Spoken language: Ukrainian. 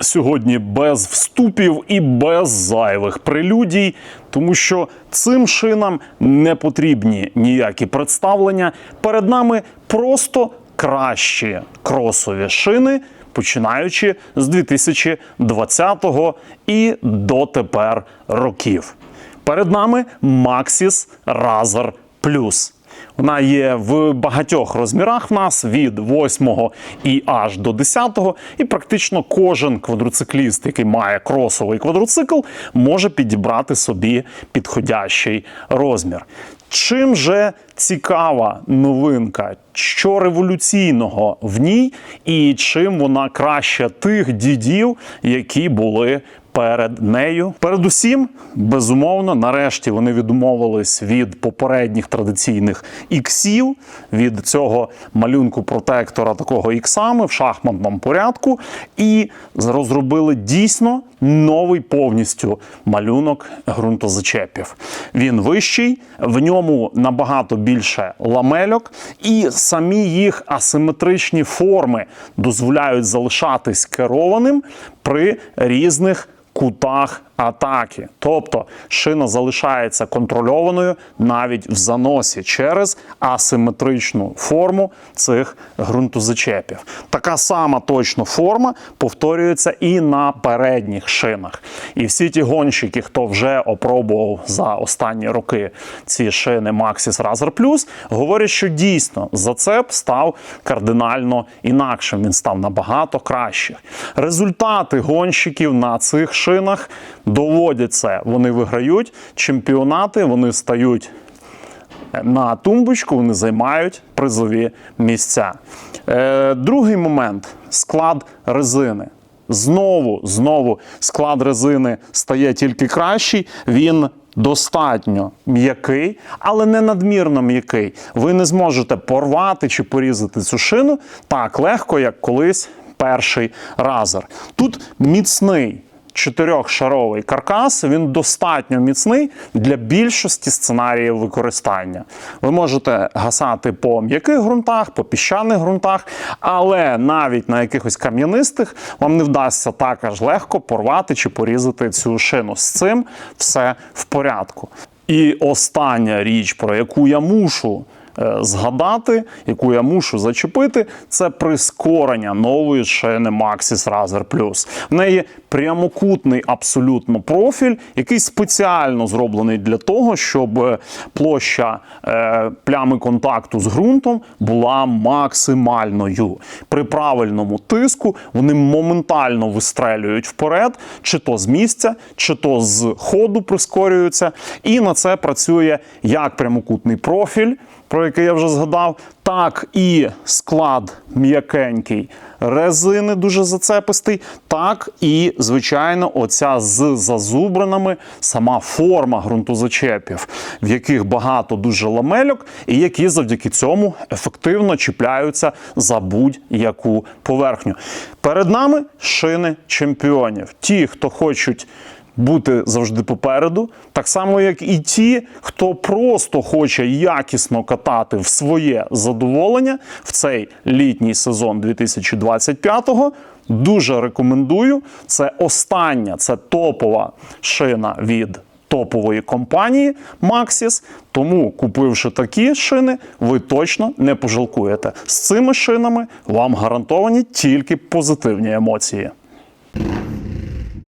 сьогодні без вступів і без зайвих прелюдій, тому що цим шинам не потрібні ніякі представлення. Перед нами просто кращі кросові шини, починаючи з 2020 і дотепер років. Перед нами Maxis Razor Plus. Вона є в багатьох розмірах в нас від 8 і аж до 10. І практично кожен квадроцикліст, який має кросовий квадроцикл, може підібрати собі підходящий розмір. Чим же цікава новинка? Що революційного в ній, і чим вона краще тих дідів, які були перед нею. Передусім, безумовно, нарешті вони відмовились від попередніх традиційних іксів, від цього малюнку протектора такого іксами в шахматному порядку, і розробили дійсно новий повністю малюнок ґрунтозачепів. Він вищий, в ньому набагато більше ламельок, і самі їх асиметричні форми дозволяють залишатись керованим при різних кутах атаки. Тобто шина залишається контрольованою навіть в заносі через асиметричну форму цих ґрунтозачепів. Така сама точно форма повторюється і на передніх шинах. І всі ті гонщики, хто вже опробував за останні роки ці шини Maxis Razor Plus, говорять, що дійсно зацеп став кардинально інакшим. Він став набагато кращим. Результати гонщиків на цих шинах доводять це. Вони виграють чемпіонати, вони стають на тумбочку, вони займають призові місця. Е, другий момент склад резини. Знову, знову склад резини стає тільки кращий. Він достатньо м'який, але не надмірно м'який. Ви не зможете порвати чи порізати цю шину так легко, як колись перший разер. Тут міцний чотирьохшаровий каркас, він достатньо міцний для більшості сценаріїв використання. Ви можете гасати по м'яких ґрунтах, по піщаних ґрунтах, але навіть на якихось кам'янистих вам не вдасться так аж легко порвати чи порізати цю шину. З цим все в порядку. І остання річ, про яку я мушу е, згадати, яку я мушу зачепити, це прискорення нової шини Maxis Razor Plus. В неї прямокутний абсолютно профіль, який спеціально зроблений для того, щоб е, площа е, плями контакту з ґрунтом була максимальною. При правильному тиску вони моментально вистрелюють вперед, чи то з місця, чи то з ходу прискорюються. І на це працює як прямокутний профіль про який я вже згадав, так і склад м'якенький резини дуже зацепистий, так і, звичайно, оця з зазубринами сама форма ґрунтозачепів, в яких багато дуже ламельок, і які завдяки цьому ефективно чіпляються за будь-яку поверхню. Перед нами шини чемпіонів. Ті, хто хочуть бути завжди попереду, так само, як і ті, хто просто хоче якісно катати в своє задоволення в цей літній сезон 2025-го. Дуже рекомендую. Це остання, це топова шина від топової компанії Maxis. Тому, купивши такі шини, ви точно не пожалкуєте. З цими шинами вам гарантовані тільки позитивні емоції.